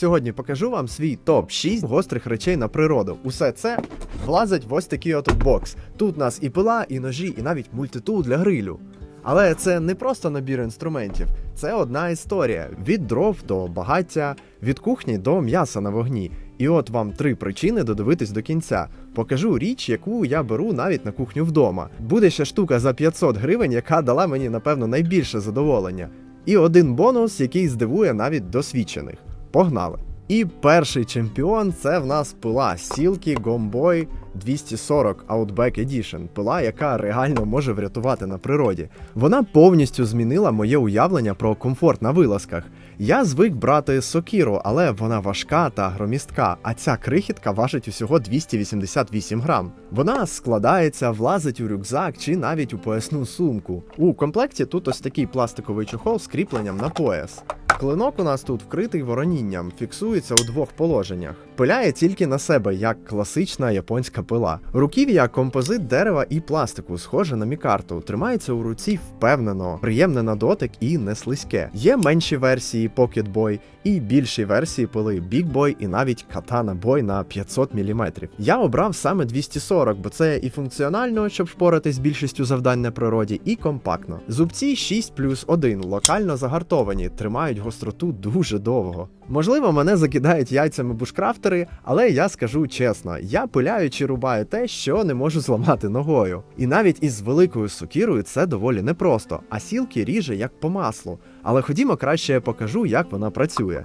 Сьогодні покажу вам свій топ 6 гострих речей на природу. Усе це влазить в ось такий от бокс. Тут у нас і пила, і ножі, і навіть мультитул для грилю. Але це не просто набір інструментів, це одна історія: від дров до багаття, від кухні до м'яса на вогні. І от вам три причини додивитись до кінця. Покажу річ, яку я беру навіть на кухню вдома. Буде ще штука за 500 гривень, яка дала мені напевно найбільше задоволення. І один бонус, який здивує навіть досвідчених. Погнали! І перший чемпіон це в нас пила Silky Gomboy 240 Outback Edition. Пила, яка реально може врятувати на природі. Вона повністю змінила моє уявлення про комфорт на вилазках. Я звик брати сокіру, але вона важка та громістка, а ця крихітка важить усього 288 грам. Вона складається, влазить у рюкзак чи навіть у поясну сумку. У комплекті тут ось такий пластиковий чохол з кріпленням на пояс. Клинок у нас тут вкритий воронінням, фіксується у двох положеннях. Пиляє тільки на себе, як класична японська пила. Руків'я композит дерева і пластику, схоже на мікарту. Тримається у руці впевнено, приємне на дотик і не слизьке. Є менші версії Pocket Boy і більші версії пили Big Boy і навіть Katana Boy на 500 мм. Я обрав саме 240, бо це і функціонально, щоб впоратись з більшістю завдань на природі, і компактно. Зубці 6 плюс 1, локально загартовані, тримають гостроту дуже довго. Можливо, мене закидають яйцями бушкрафтери, але я скажу чесно: я пиляю чи рубаю те, що не можу зламати ногою. І навіть із великою сокірою це доволі непросто, а сілки ріже як по маслу. Але ходімо краще я покажу, як вона працює.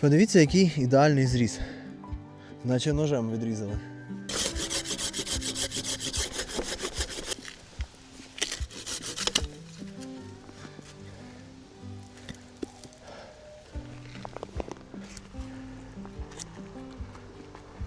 Подивіться, який ідеальний зріз. Наче ножем відрізали.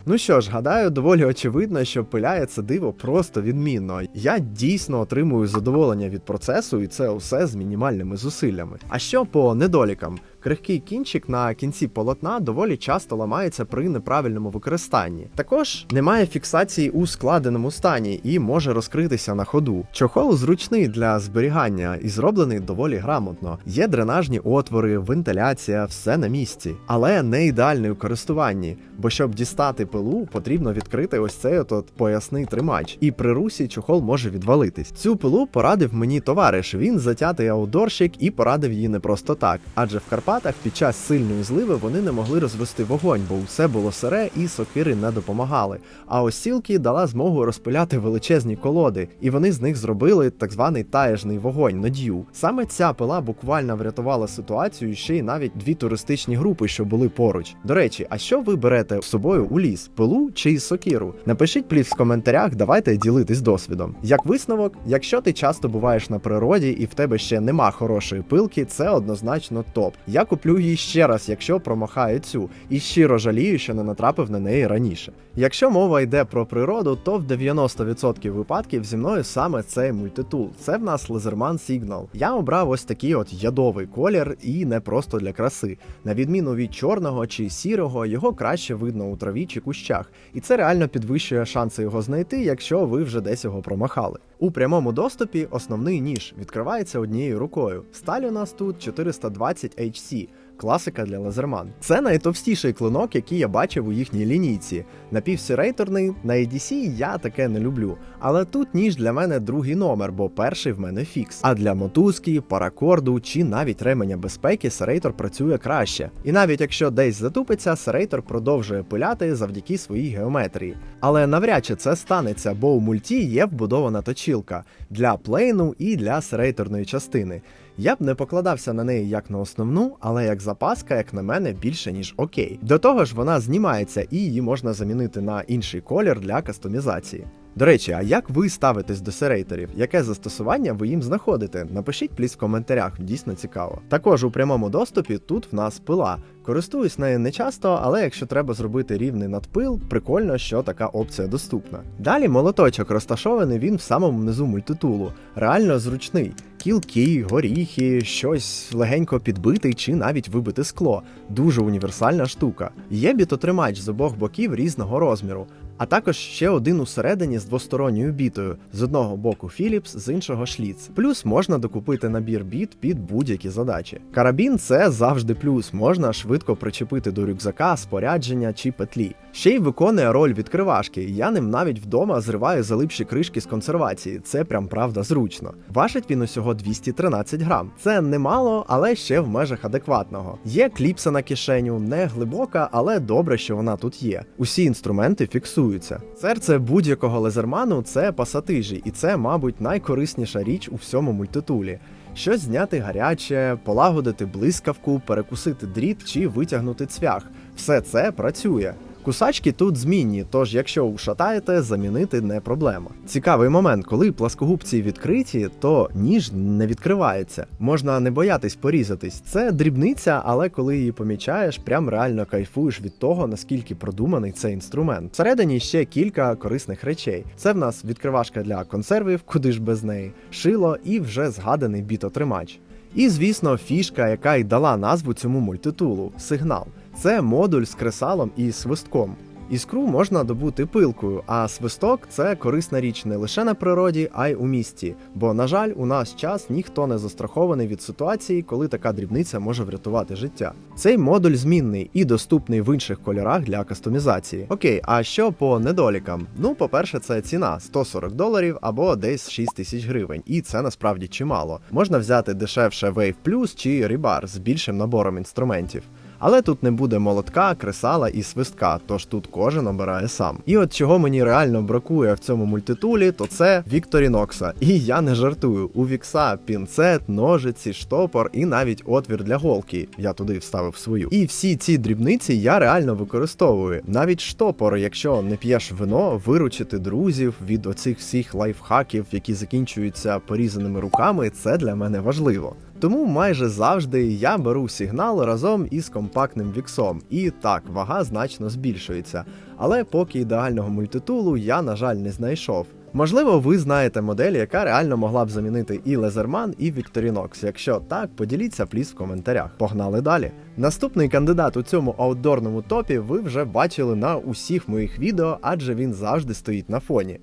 Ну що ж, гадаю, доволі очевидно, що пиляє це диво просто відмінно. Я дійсно отримую задоволення від процесу, і це усе з мінімальними зусиллями. А що по недолікам? Крихкий кінчик на кінці полотна доволі часто ламається при неправильному використанні. Також немає фіксації у складеному стані і може розкритися на ходу. Чохол зручний для зберігання і зроблений доволі грамотно. Є дренажні отвори, вентиляція, все на місці, але не ідеальний у користуванні, бо щоб дістати пилу, потрібно відкрити ось цей от, поясний тримач, і при русі чохол може відвалитись. Цю пилу порадив мені товариш. Він затятий аудорщик і порадив її не просто так, адже в Карпатах під час сильної зливи вони не могли розвести вогонь, бо все було сире і сокири не допомагали. А ось сілки дала змогу розпиляти величезні колоди, і вони з них зробили так званий таєжний вогонь нодію. Саме ця пила буквально врятувала ситуацію ще й навіть дві туристичні групи, що були поруч. До речі, а що ви берете з собою у ліс? Пилу чи сокиру? Напишіть пліс в коментарях, давайте ділитись досвідом. Як висновок, якщо ти часто буваєш на природі і в тебе ще нема хорошої пилки, це однозначно топ. Я куплю її ще раз, якщо промахаю цю, і щиро жалію, що не натрапив на неї раніше. Якщо мова йде про природу, то в 90% випадків зі мною саме цей мультитул. Це в нас Laserman Signal. Я обрав ось такий от ядовий колір і не просто для краси. На відміну від чорного чи сірого, його краще видно у траві чи кущах, і це реально підвищує шанси його знайти, якщо ви вже десь його промахали. У прямому доступі основний ніж відкривається однією рукою. Сталь у нас тут 420 HC. Класика для лазерман. Це найтовстіший клинок, який я бачив у їхній лінійці. Напівсерейторний на ADC я таке не люблю. Але тут ніж для мене другий номер, бо перший в мене фікс. А для мотузки, паракорду чи навіть ременя безпеки серейтор працює краще. І навіть якщо десь затупиться, серейтор продовжує пиляти завдяки своїй геометрії. Але навряд чи це станеться, бо у мульті є вбудована точілка для плейну і для серейторної частини. Я б не покладався на неї як на основну, але як запаска, як на мене, більше ніж окей. До того ж, вона знімається і її можна замінити на інший колір для кастомізації. До речі, а як ви ставитесь до серейторів? Яке застосування ви їм знаходите? Напишіть пліс в коментарях, дійсно цікаво. Також у прямому доступі тут в нас пила. Користуюсь нею не часто, але якщо треба зробити рівний надпил, прикольно, що така опція доступна. Далі молоточок розташований він в самому низу мультитулу, реально зручний. Кілки, горіхи, щось легенько підбитий чи навіть вибите скло. Дуже універсальна штука. Є бітотримач з обох боків різного розміру. А також ще один усередині з двосторонньою бітою, з одного боку Philips, з іншого шліц. Плюс можна докупити набір біт під будь-які задачі. Карабін це завжди плюс, можна швидко причепити до рюкзака, спорядження чи петлі. Ще й виконує роль відкривашки. Я ним навіть вдома зриваю залипші кришки з консервації. Це прям правда зручно. Важить він усього 213 грам. Це немало, але ще в межах адекватного. Є кліпса на кишеню, не глибока, але добре, що вона тут є. Усі інструменти фіксуються. Серце будь-якого лезерману це пасатижі, і це, мабуть, найкорисніша річ у всьому мультитулі. Щось зняти гаряче, полагодити блискавку, перекусити дріт чи витягнути цвях. Все це працює. Кусачки тут змінні, тож якщо ушатаєте, замінити не проблема. Цікавий момент, коли пласкогубці відкриті, то ніж не відкривається. Можна не боятись порізатись. Це дрібниця, але коли її помічаєш, прям реально кайфуєш від того, наскільки продуманий цей інструмент. Всередині ще кілька корисних речей. Це в нас відкривашка для консервів, куди ж без неї, шило і вже згаданий бітотримач. І, звісно, фішка, яка й дала назву цьому мультитулу сигнал. Це модуль з кресалом і свистком. Іскру можна добути пилкою, а свисток це корисна річ не лише на природі, а й у місті. Бо, на жаль, у нас час ніхто не застрахований від ситуації, коли така дрібниця може врятувати життя. Цей модуль змінний і доступний в інших кольорах для кастомізації. Окей, а що по недолікам? Ну, по-перше, це ціна 140 доларів або десь 6 тисяч гривень, і це насправді чимало. Можна взяти дешевше Wave Plus чи Rebar з більшим набором інструментів. Але тут не буде молотка, кресала і свистка, тож тут кожен обирає сам. І от чого мені реально бракує в цьому мультитулі, то це Вікторінокса. І я не жартую. У Вікса пінцет, ножиці, штопор і навіть отвір для голки. Я туди вставив свою. І всі ці дрібниці я реально використовую. Навіть штопор, якщо не п'єш вино, виручити друзів від оцих всіх лайфхаків, які закінчуються порізаними руками, це для мене важливо. Тому майже завжди я беру сигнал разом із компактним віксом, і так, вага значно збільшується. Але поки ідеального мультитулу я, на жаль, не знайшов. Можливо, ви знаєте модель, яка реально могла б замінити і Лезерман, і Victorinox. Якщо так, поділіться пліс в коментарях. Погнали далі. Наступний кандидат у цьому аутдорному топі ви вже бачили на усіх моїх відео, адже він завжди стоїть на фоні.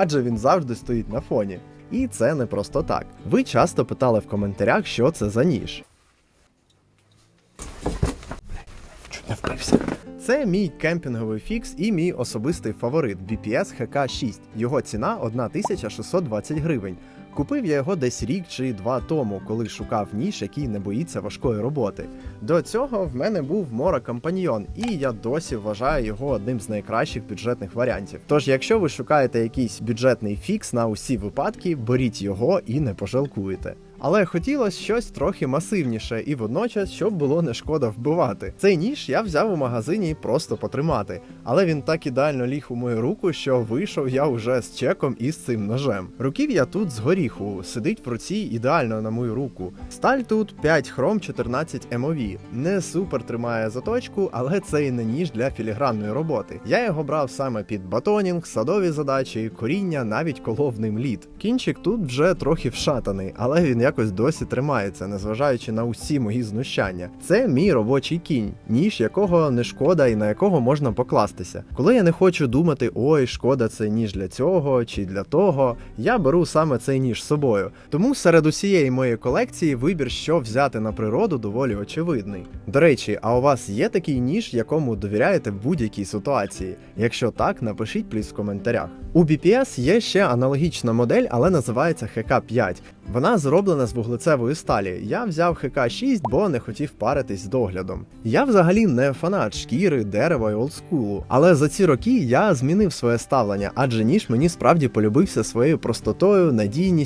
Адже він завжди стоїть на фоні. І це не просто так. Ви часто питали в коментарях, що це за ніж. Чуть не впився. Це мій кемпінговий фікс і мій особистий фаворит BPS HK6. Його ціна 1620 гривень. Купив я його десь рік чи два тому, коли шукав ніж, який не боїться важкої роботи. До цього в мене був Mora Companion, і я досі вважаю його одним з найкращих бюджетних варіантів. Тож, якщо ви шукаєте якийсь бюджетний фікс на усі випадки, беріть його і не пожалкуєте. Але хотілося щось трохи масивніше і водночас, щоб було не шкода вбивати. Цей ніж я взяв у магазині просто потримати, але він так ідеально ліг у мою руку, що вийшов я вже з чеком і з цим ножем. Руків'я тут з горіху, сидить в руці ідеально на мою руку. Сталь тут 5 хром 14 MOV. Не супер тримає заточку, але це і не ніж для філігранної роботи. Я його брав саме під батонінг, садові задачі, коріння, навіть колов ним лід. Кінчик тут вже трохи вшатаний, але він якось досі тримається, незважаючи на усі мої знущання. Це мій робочий кінь, ніж якого не шкода і на якого можна покластися. Коли я не хочу думати, ой, шкода, це ніж для цього чи для того, я беру саме цей ніж з собою. Тому серед усієї моєї колекції вибір, що взяти на природу, доволі очевидний. До речі, а у вас є такий ніж, якому довіряєте в будь-якій ситуації? Якщо так, напишіть пліс в коментарях. У BPS є ще аналогічна модель, але називається HK5. Вона зроблена з вуглецевої сталі. Я взяв ХК-6, бо не хотів паритись з доглядом. Я взагалі не фанат шкіри, дерева і олдскулу, але за ці роки я змінив своє ставлення, адже ніж мені справді полюбився своєю простотою, надійністю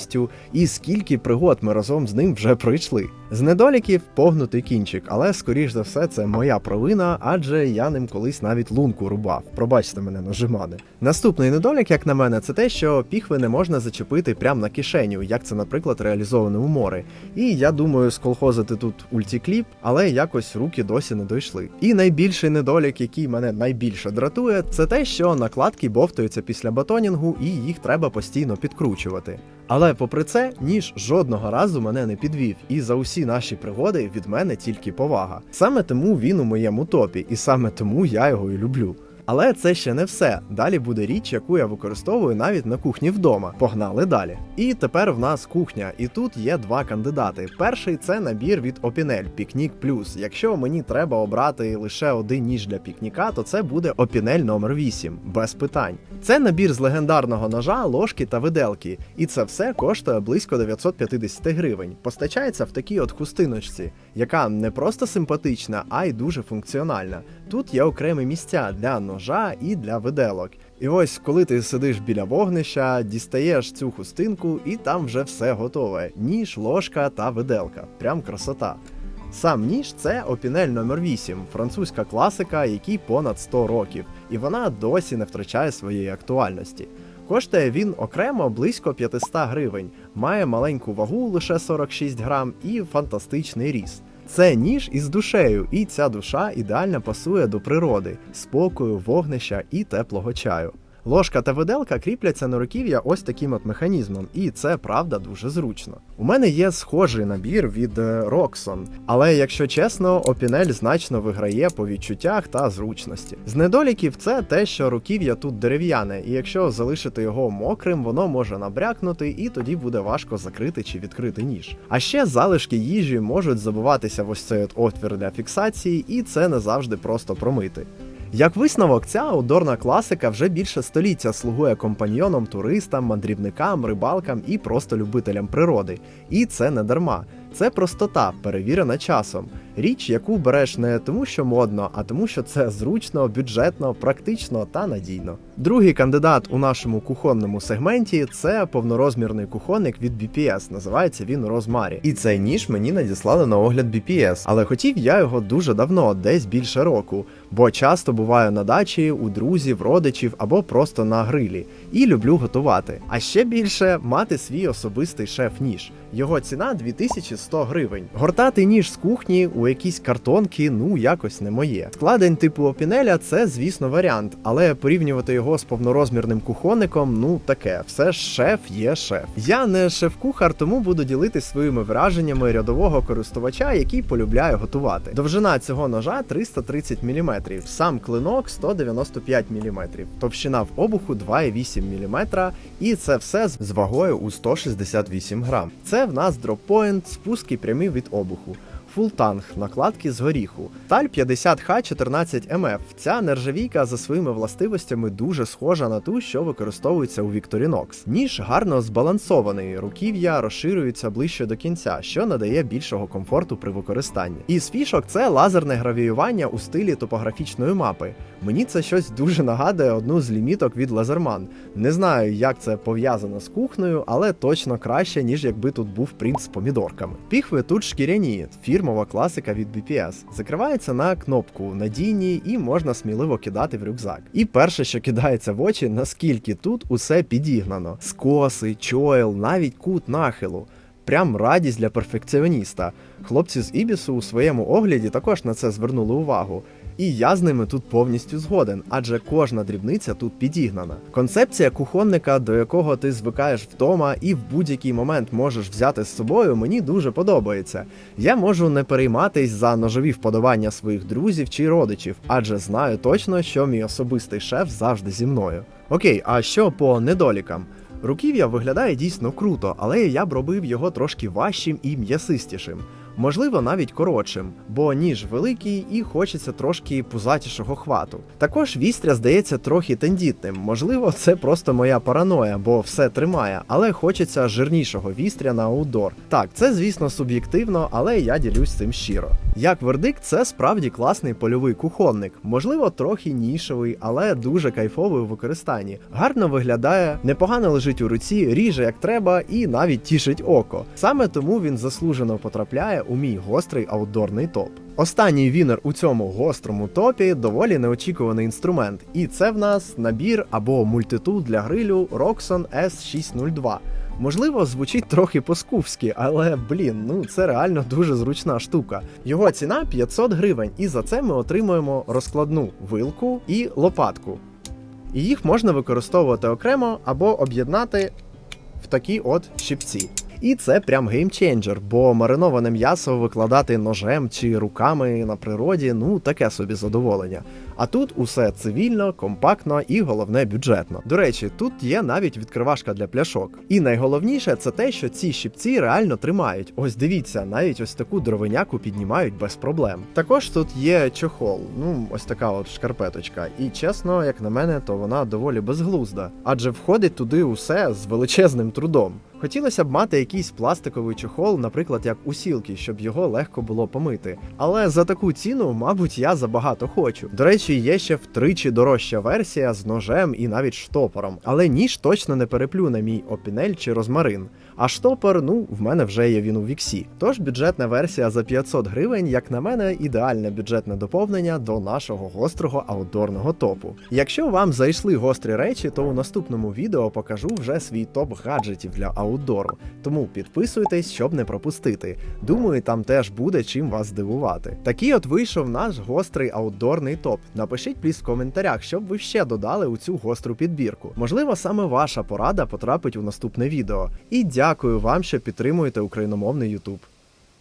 і скільки пригод ми разом з ним вже пройшли. З недоліків погнутий кінчик, але скоріш за все це моя провина, адже я ним колись навіть лунку рубав. Пробачте мене, ножимани. Наступний недолік, як на мене, це те, що піхви не можна зачепити прямо на кишеню, як це, наприклад, реалізовано у море. І я думаю, сколхозити тут ультікліп, але якось руки досі не дійшли. І найбільший недолік, який мене найбільше дратує, це те, що накладки бовтаються після батонінгу, і їх треба постійно підкручувати. Але попри це, ніж жодного разу мене не підвів, і за усі наші пригоди від мене тільки повага. Саме тому він у моєму топі, і саме тому я його і люблю. Але це ще не все. Далі буде річ, яку я використовую навіть на кухні вдома. Погнали далі. І тепер в нас кухня, і тут є два кандидати. Перший це набір від Opinel Picnic Plus. Якщо мені треба обрати лише один ніж для пікніка, то це буде Opinel номер 8 без питань. Це набір з легендарного ножа, ложки та виделки, і це все коштує близько 950 гривень. Постачається в такій от хустиночці, яка не просто симпатична, а й дуже функціональна. Тут є окремі місця для ножа і для виделок. І ось, коли ти сидиш біля вогнища, дістаєш цю хустинку, і там вже все готове: ніж, ложка та виделка. Прям красота. Сам ніж це опінель номер 8 французька класика, якій понад 100 років, і вона досі не втрачає своєї актуальності. Коштує він окремо близько 500 гривень, має маленьку вагу лише 46 грам і фантастичний ріст. Це ніж із душею, і ця душа ідеально пасує до природи, спокою, вогнища і теплого чаю. Ложка та виделка кріпляться на руків'я ось таким от механізмом, і це правда дуже зручно. У мене є схожий набір від е, Roxxon, але якщо чесно, опінель значно виграє по відчуттях та зручності. З недоліків це те, що руків'я тут дерев'яне, і якщо залишити його мокрим, воно може набрякнути, і тоді буде важко закрити чи відкрити ніж. А ще залишки їжі можуть забуватися в ось цей от отвір для фіксації, і це не завжди просто промити. Як висновок, ця аудорна класика вже більше століття слугує компаньйоном туристам, мандрівникам, рибалкам і просто любителям природи. І це не дарма. Це простота, перевірена часом. Річ, яку береш не тому, що модно, а тому, що це зручно, бюджетно, практично та надійно. Другий кандидат у нашому кухонному сегменті це повнорозмірний кухонник від BPS. Називається він Розмарі. І цей ніж мені надіслали на огляд BPS, але хотів я його дуже давно, десь більше року, бо часто буваю на дачі, у друзів, родичів або просто на грилі. І люблю готувати. А ще більше мати свій особистий шеф-ніж. Його ціна 2100 гривень. Гортати ніж з кухні у якісь картонки, ну якось не моє. Складень типу опінеля це, звісно, варіант, але порівнювати його з повнорозмірним кухонником, ну таке, все шеф є шеф. Я не шеф-кухар, тому буду ділитись своїми враженнями рядового користувача, який полюбляє готувати. Довжина цього ножа 330 мм, сам клинок 195 мм, товщина в обуху 2,8 мм, і це все з вагою у 168 грам. Це в нас дроппоінт, спуски прямі від обуху. Фултанг накладки з горіху. Таль 50H14MF. Ця нержавійка за своїми властивостями дуже схожа на ту, що використовується у Victorinox. Ніж гарно збалансований, руків'я розширюються ближче до кінця, що надає більшого комфорту при використанні. Із фішок це лазерне гравіювання у стилі топографічної мапи. Мені це щось дуже нагадує одну з ліміток від Лазерман. Не знаю, як це пов'язано з кухнею, але точно краще, ніж якби тут був принт з помідорками. Піхви тут шкіряні, фірмова класика від BPS. Закривається на кнопку надійні і можна сміливо кидати в рюкзак. І перше, що кидається в очі, наскільки тут усе підігнано: скоси, чойл, навіть кут нахилу. Прям радість для перфекціоніста. Хлопці з Ібісу у своєму огляді також на це звернули увагу. І я з ними тут повністю згоден, адже кожна дрібниця тут підігнана. Концепція кухонника, до якого ти звикаєш вдома і в будь-який момент можеш взяти з собою, мені дуже подобається. Я можу не перейматись за ножові вподобання своїх друзів чи родичів, адже знаю точно, що мій особистий шеф завжди зі мною. Окей, а що по недолікам? Руків'я виглядає дійсно круто, але я б робив його трошки важчим і м'ясистішим. Можливо, навіть коротшим, бо ніж великий і хочеться трошки пузатішого хвату. Також вістря здається трохи тендітним. Можливо, це просто моя параноя, бо все тримає, але хочеться жирнішого вістря на аутдор. Так, це звісно суб'єктивно, але я ділюсь цим щиро. Як вердикт, це справді класний польовий кухонник, можливо, трохи нішевий, але дуже кайфовий у використанні. Гарно виглядає, непогано лежить у руці, ріже як треба і навіть тішить око. Саме тому він заслужено потрапляє у мій гострий аутдорний топ. Останній вінер у цьому гострому топі доволі неочікуваний інструмент, і це в нас набір або мультитул для грилю Roxon S602. Можливо, звучить трохи по-скуфськи, але блін, ну це реально дуже зручна штука. Його ціна 500 гривень, і за це ми отримуємо розкладну вилку і лопатку. І їх можна використовувати окремо або об'єднати в такі от щипці. І це прям геймченджер, бо мариноване м'ясо викладати ножем чи руками на природі ну таке собі задоволення. А тут усе цивільно, компактно і головне бюджетно. До речі, тут є навіть відкривашка для пляшок. І найголовніше це те, що ці щипці реально тримають. Ось дивіться, навіть ось таку дровиняку піднімають без проблем. Також тут є чохол, ну ось така от шкарпеточка. І чесно, як на мене, то вона доволі безглузда, адже входить туди усе з величезним трудом. Хотілося б мати якийсь пластиковий чохол, наприклад, як у сілки, щоб його легко було помити. Але за таку ціну, мабуть, я забагато хочу. До речі, є ще втричі дорожча версія з ножем і навіть штопором. Але ніж точно не переплюне мій опінель чи розмарин. А штопор, ну, в мене вже є він у віксі. Тож бюджетна версія за 500 гривень, як на мене, ідеальне бюджетне доповнення до нашого гострого аутдорного топу. Якщо вам зайшли гострі речі, то у наступному відео покажу вже свій топ гаджетів для аутдору. Тому підписуйтесь, щоб не пропустити. Думаю, там теж буде чим вас здивувати. Такий от вийшов наш гострий аутдорний топ. Напишіть пліс в коментарях, щоб ви ще додали у цю гостру підбірку. Можливо, саме ваша порада потрапить у наступне відео. І дякую вам, що підтримуєте україномовний YouTube.